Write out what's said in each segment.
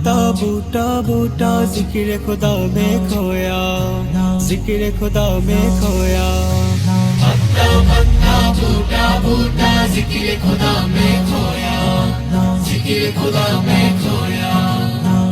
पत्ता बूटा बूटा जिक्र खुदा में खोया जिक्र खुदा में खोया पत्ता पत्ता बूटा बूटा जिक्र खुदा में खोया जिक्र खुदा में खोया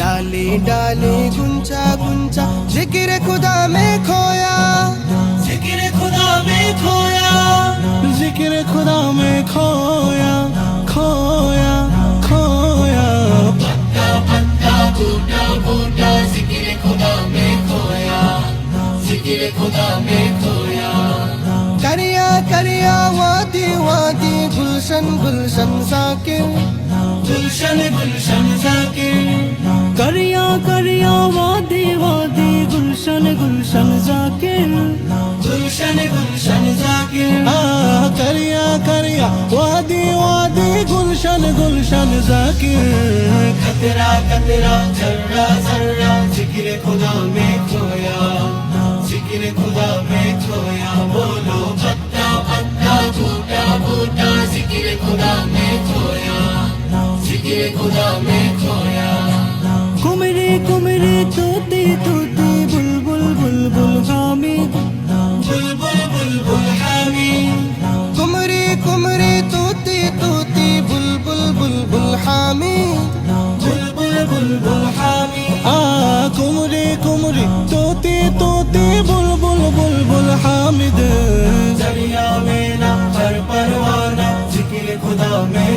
डाली डाली गुंचा गुंचा जिक्र खुदा में खोया जिक्र खुदा में खोया करिया करिया वादी वादी गुलशन गुलशन जाकिर गुलशन गुलशन जाकिर करिया करिया वादी वादी गुलशन गुलशन जाकिर गुलशन गुलशन जाकिर आ करिया करिया वादी वादी गुलशन गुलशन जाकिर कतरा कतरा जर्रा जर्रा जिक्र खुदा में खोया জিকির খুদা মে ছোয়া বলো ভত্তা ভত্তা ঝুটা বুটা জিকির খুদা মে ছোয়া জিকির খুদা মে ছোয়া কুমরে কুমরে তোতে তোতে বুলবুল বুলবুল হামি বুলবুল বুলবুল হামি কুমরে কুমরে তোতে তোতে বুলবুল বুলবুল হামি বুলবুল বুলবুল হামি আ কুমরে কুমরে তোতে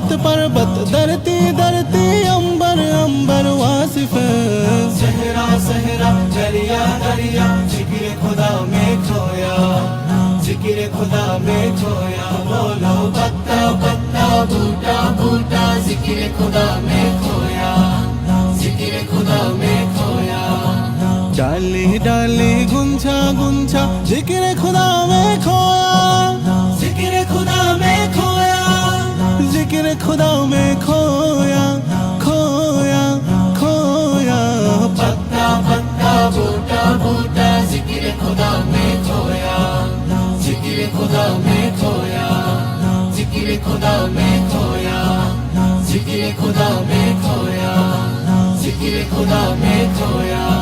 पर्वत पर्वत धरती धरती अंबर अंबर वासिफ। सहरा सहरा दरिया दरिया ज़िक्र खुदा में खोया। ज़िक्र खुदा में खोया। बोलो पत्ता पत्ता बूटा बूटा ज़िक्र खुदा में खोया। ज़िक्र खुदा में खोया। डाली डाली गुंछा गुंछा ज़िक्र खुदा में खोया। ज़िक्र खुदा खुदा में खोया खोया खोया पत्ता पत्ता बूटा बूटा जिक्र खुदा में खोया जिक्र खुदा में खोया जिक्र खुदा में खोया जिक्र खुदा में खोया जिक्र खुदा में खोया